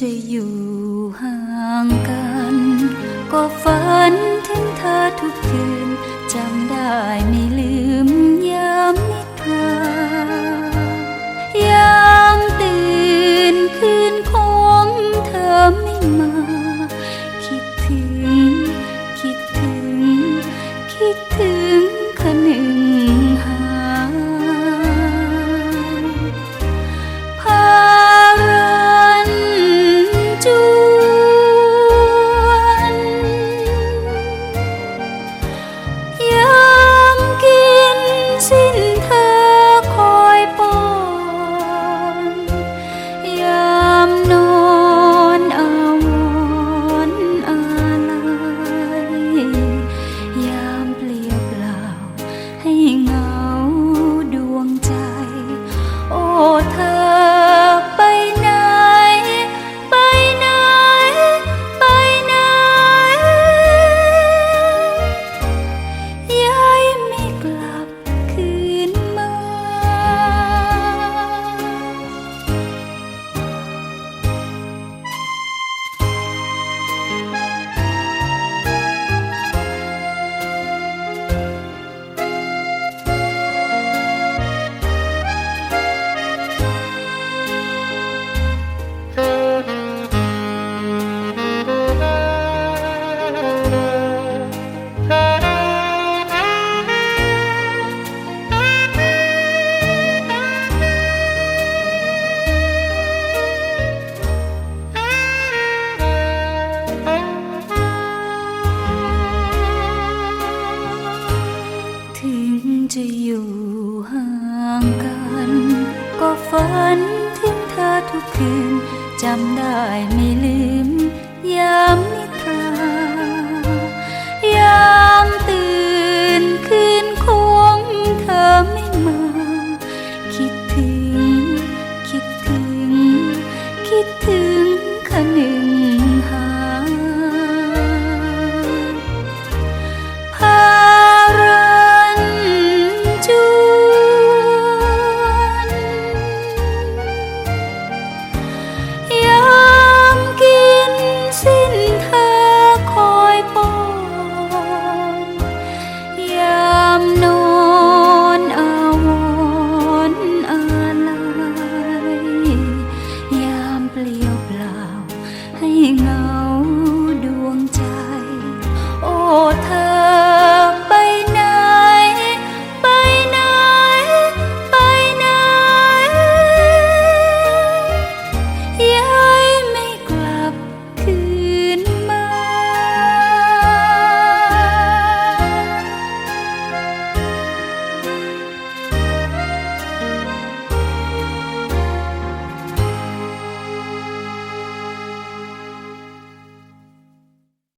จะอยู่ห่างกัน ก็ฝันถึงเธอทุกคืนจำได้ไม่ลืม ฝันถึงเธอทุกคืนจำได้ไม่ลืมยามนิทรา